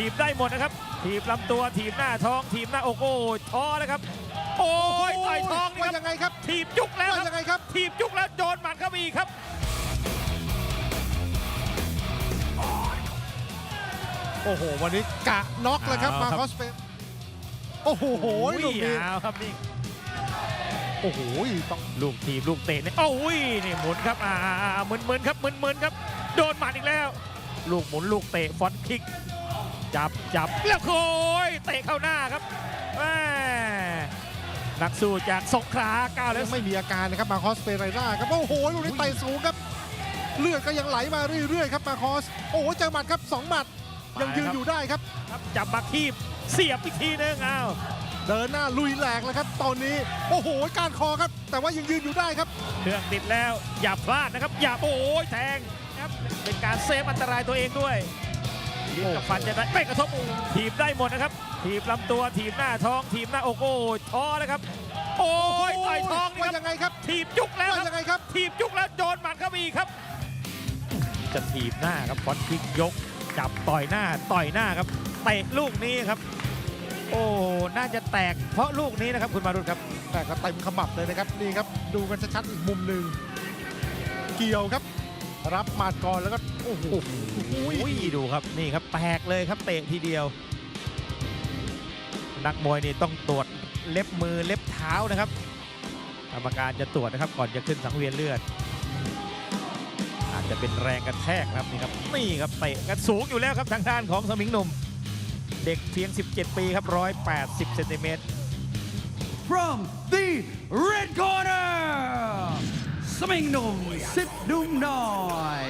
ถีบได้หมดนะครับ ถีบลำตัวถีบหน้าท้องถีบหน้าอกโอ้ยท้อนะครับ โอ้ยต่อยท้องนี่ว่าครับยังไงครับถีบยุกแล้วว่าครับยังไงครับ ถีบยุกแล้วโดนหมัดเข้าไปอีกครับ โอ้โห วันนี้กะน็อกเลยครับเอามาครับ คอสเปนโอ้โหลูกนี้เอาครับนี่โอ้โหต้องลูกถีบลูกเตะเนี่ยโอ้ยนี่หมุนครับอ่ามึนมึนๆครับมึนมึนๆครับ โดนหมัดอีกแล้ว ลูกหมุนลูกเตะฟอนต์คิก จับจับแล้วโอยเตะเข้าหน้าครับแม่นักสู้จากสงขลาก้าวแล้วยังไม่มีอาการนะครับมาคอสเปเรราครับโอ้โหลูกนี้เตะสูงครับ เลือดก็ยังไหลมาเรื่อยๆครับมาคอส โอ้โหเจอหมัดครับสองหมัดยังยืนอยู่ได้ครับครับจับมาคีบเสียบอีกทีนึงอ้าวเดินหน้าลุยแหลกแล้วครับ ตอนนี้โอ้โหการคอครับ แต่ว่ายังยืนอยู่ได้ครับเครื่องติดแล้วอย่าพลาดนะครับ อย่าโอ้ยแทงครับเป็นการเซฟอันตรายตัวเองด้วย ลิ้นกับฟันจะได้ไม่กระทบอูถีบได้หมดนะครับ ถีบลำตัวถีบหน้าท้องถีบหน้าอกโอ้ยท้อนะครับ โอ้ยต่อยท้องนี่ว่าครับยังไงครับถีบยุกแล้วว่าครับยังไงครับ ถีบยุกแล้วโดนหมัดเข้าไปอีกครับ จะถีบหน้าครับฟอนต์คิกยกจับต่อยหน้าต่อยหน้าครับเตะลูกนี้ครับ โอ้น่าจะแตกเพราะลูกนี้นะครับคุณมารุตครับแต่ก็เต็มขมับเลยนะครับนี่ครับ ดูกันชัดๆอีกมุมหนึ่งเกี่ยวครับ รับหมัดก่อนแล้วก็โอ้โหอุ้ยดูครับนี่ครับแตกเลยครับเตะทีเดียว นักมวยนี่ต้องตรวจเล็บมือเล็บเท้านะครับกรรมการจะตรวจนะครับก่อนจะขึ้นสังเวียนเลือด อาจจะเป็นแรงกระแทกครับนี่ครับนี่ครับเตะกันสูงอยู่แล้วครับทางด้านของสมิงหนุ่ม เด็กเพียง 17 ปีครับ 180 เซนติเมตร from the red corner สมิงหนุ่มสิบดุมน้อย